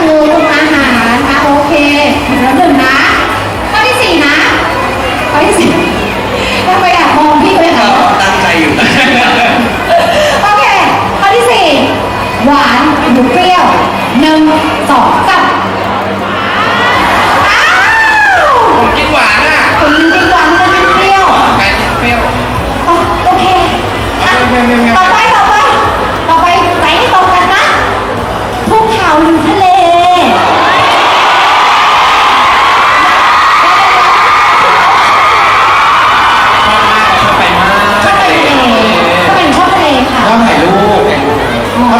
คือาหารโอเคแล้วหนึ่นะข้อที่สี่นะข้อที่สี่ถ้าไปแอบมองพี่เลยนะตั้งใจอยู่ โอเค ข้อที่สี่หวานหรือเปรี้ยวหนึ่งสองสาม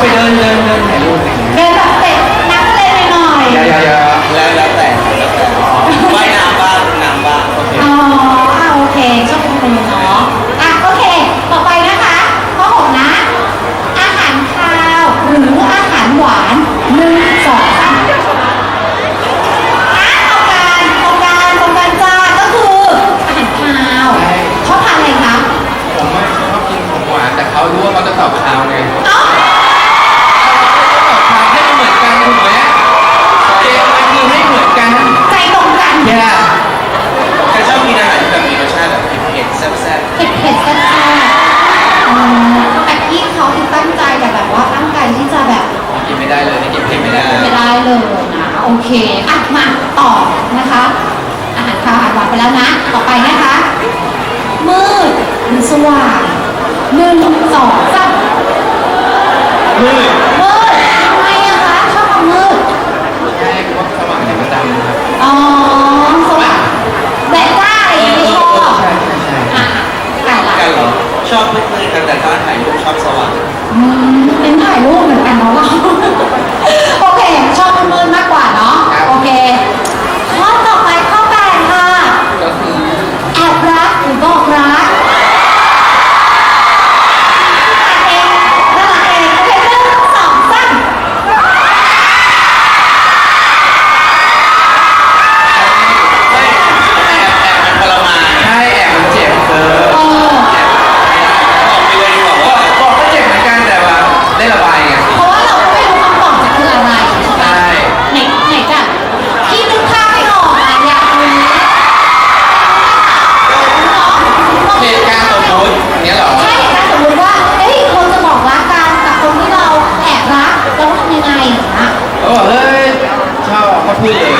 ไปเดินเดินเดินแบบเตะนักเล่นไปหน่อยยาอแล้วแล้วแต่แล้ว่ายน้ำบ้างน้ำบ้างโอเคอ๋ออ่โอเคชอบคนเนาะอะโอเค ต่อไปนะคะข้อหกนะ อาหารคาวหรืออาหารหวานหนึ่งสองสาอกางตรงกางตรงกางจ้าก็คืออาหารคาวชอบทานอะไรคะผมไม่ชอกินของหวานแต่เขารู้ว่าเขาจะตอบคาวไง เลยนะโอเคอะมาต่อนะคะอาหารคาวอาารหวานไปแล้วนะ ต่อไปนะคะ พูดเลย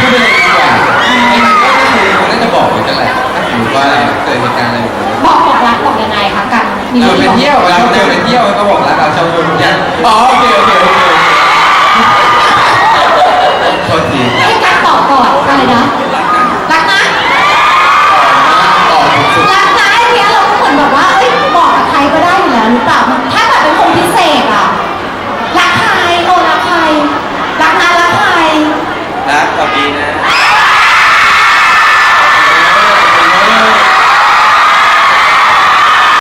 พูดไปเลยดีกว่าน่าจะบอกอยู่จังแหลถ้าสมมติว่เกิดเหตุการอะไรบอกบอกรักบอกยังไงคะกันมีเราไปเที่ยวเราเดิไปเที่ยวเขาบอกรักเราชาวชนทุกอย่างอ๋อโอเคโอเค นะ